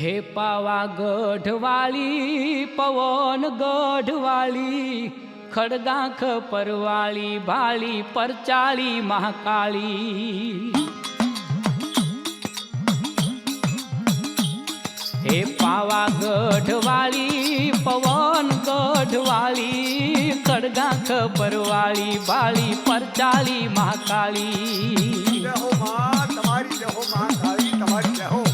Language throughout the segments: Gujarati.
હે પાવા ગઢવાળી, પવન ગઢવાળી, ખડગાંખ પરવાળી, ભાળી, પરચાળી, મહાકાળી. હે પાવા ગઢવાળી, પવન ગઢવાળી, ખડગાંખ પરવાળી, ભાળી, પરચાળી, મહાકાળી. તમારી તમારી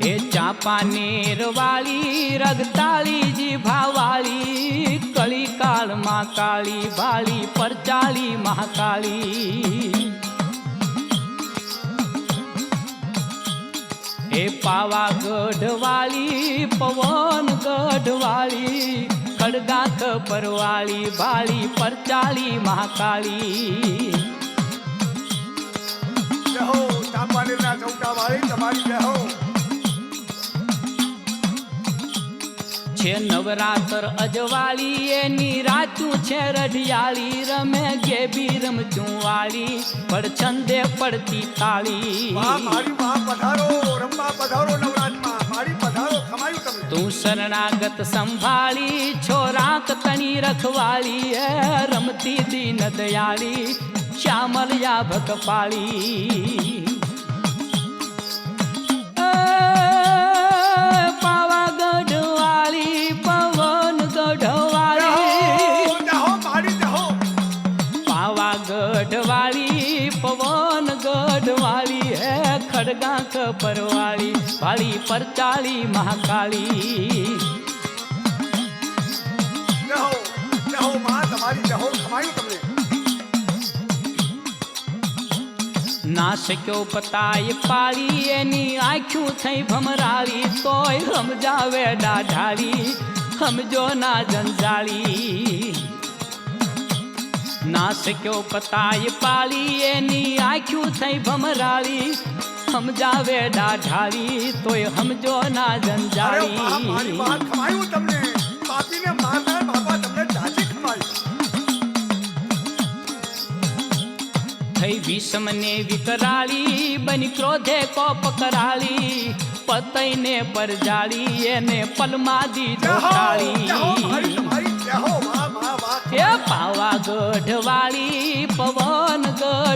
એ ચાંપાનેર વાળી રગતાળી જીભાવાળી કળી કાળમાં કાળી ભાળી પરચાળી મહાકાળી. એ પાવાગઢ વાળી પવન ગઢવાળી ખડગાથ પરવાળી ભાળી પરચાળી મહાકાળી. ચાંપાનેરના ચૌટા વાળી તમારી જય છે નવરાત્ર અજવાળી એની રાચું છે રઢિયાળી રમે ગેબી રમચું વાળી પડછંદે પડતી તાળી. તું શરણાગત સંભાળી છોરાક તણી રખવાળી એ રમતી દીન દયાળી શ્યામલ યાભક ખડગાંખ પરવાળી વાળી પરચાળી મહાકાળી જય હો જય હો માં તમારી જય હો ખમાયું તમને ના શક્યો પતાય પાળી એની આંખ્યું થઈ ભમરાળી તોય સમજાવે ડાઢાળી સમજો ના જંજાળી ના શક્યો પતાય પાળી એની આંખ્યું થઈ ભમરાળી સમજાવે ડાઢાળી તોય સમજો ના માં મારી માં ખમાયું તમને. પાપીને મારનાર બાપા તમને જાજી ખમાયું થઈ વિષમને વિકરાળી બની ક્રોધે કોપ કરાળી. પતઈને પરજાળી એને પલમાં દીધો માં એ પાવા ગઢવાળી પવન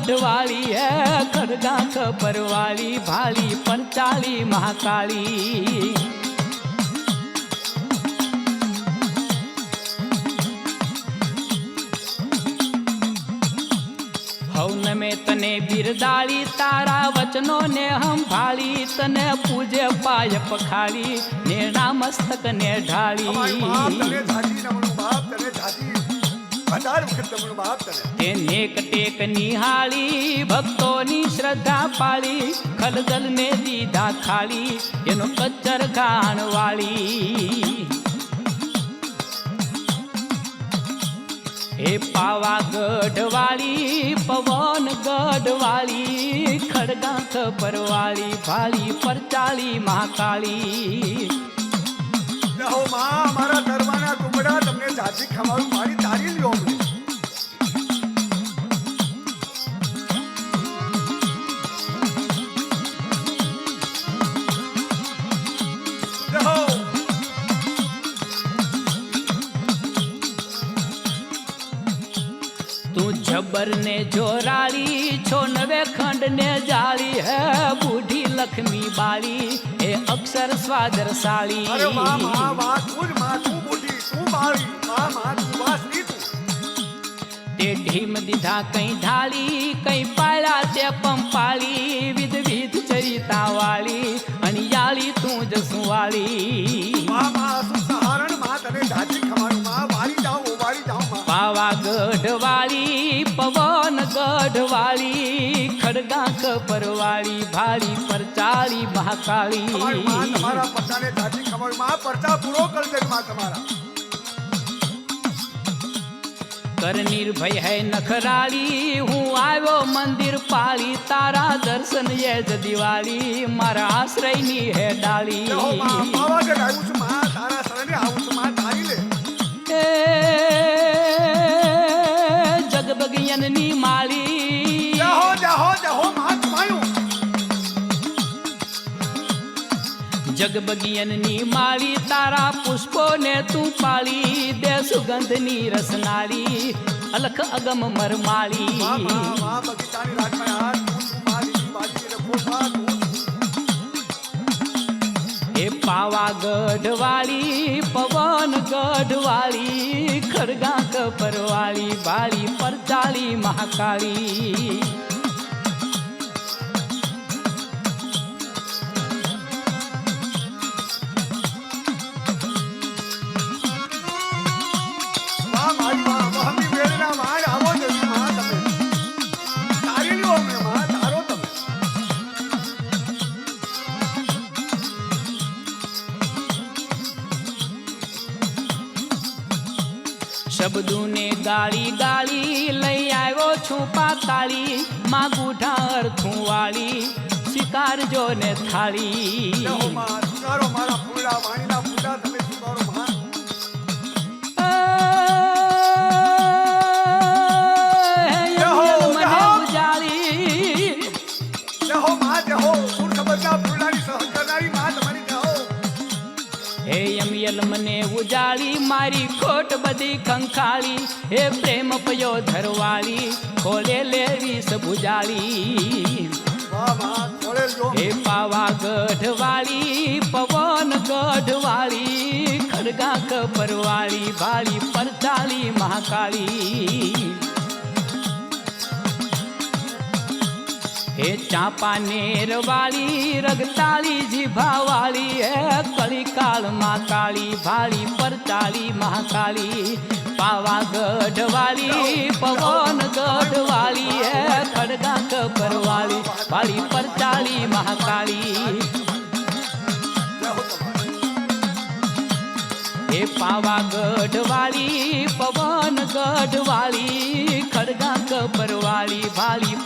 ગઢવાળી હે ખડગાંખ પરવાળી ભાળી પંચાળી મહાકાળી હવન મેં તને બિરદાળી તારા વચનો ને સંભાળી તને પૂજે પાય પખાળી નેણા મસ્તક ને અમારી બાપ તને હજાર વખત નમણું બાપ તને તે નેક ટેક નિહાળી ભક્તોની શ્રદ્ધા પાળી ખલદલ ને દીધા ખાળી એનો કચ્ચર ગાણ વાળી હે પાવા ગઢવાળી પવન ગઢવાળી ખડગાંખ પરવાળી ભાળી પરચાળી મહાકાળી જય હો માં મારા ગરબાના ટુકડા તમને જાજી ખમાયું મારી જબર ને જોરાળી છો નવે ખંડ ને જાળી હે બુઢી લક્ષ્મી બાળી એ અક્ષર સ્વાદર અરે સાળી તું માં તું બુઢી તું માળી માં માં તું વાસની તું તે ઢીમ દીધા કઈ ઢાળી કઈ પાળ્યા તે પંપાળી વિધ વિધ ચરિતા વાળી અણિયાળી તું જ સુવાળી. પરવાળી ભાળી પરચાળી મહાકાળી તમારા પચાને જાજી ખમાયું માં પરચા પૂરો કરી દે માં તમારા. કર નિર્ભય હૈ નખરાળી હું આવ્યો મંદિર પાળી તારા દર્શન એ જ દિવાળી મારા આશ્રયની હે ડાળી. લગબગિયનની માળી તારા પુષ્પોને તું પાળી દે સુગંધની રસનાળી અલખ અગમ મરમાળી. એ પાવાગઢ વાળી પવન ગઢ વાળી ખડગા કપર વાળી બાળી પરચાળી મહાકાળી. શબ્દુને ગાળી ગાળી લઈ આવ્યો છું પાતાળી માં ગુઢા અર્થું વાળી સ્વીકારજો ને થાળી. મારા ફૂલા વાણીના ફૂલા તમે સુધારો માં મને ઉજાળી, મારી ખોટ બધી કંખાળી હે પ્રેમ પયો ધરવાળી ખોલે લેવી સબુજાળી હે પાવાગઢ વાળી પવન ગઢ વાળી ખડગા કપર વાળી ભાળી પરચાળી મહાકાળી. હે ચાંપાનેર વાળી રગતાળી જીભા વાળી હે કળીકાળમાં કાળી ભાળી પરચાળી મહાકાળી પાવાગઢ વાળી પવન ગઢ વાળી હે ખડગા કપર વાળી વાળી પરચાળી મહાકાળી જહો તમારી હે પાવાગઢ વાળી પવન ગઢ વાળી ખડગા કપર વાળી ભાળી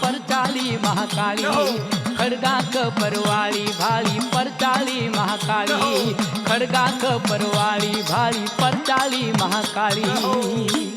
પરચાળી મહાકાળી ખડગા કપર વાળી ભાળી પરચાળી મહાકાળી ખડગા કપર વાળી ભાળી પરચાળી મહાકાળી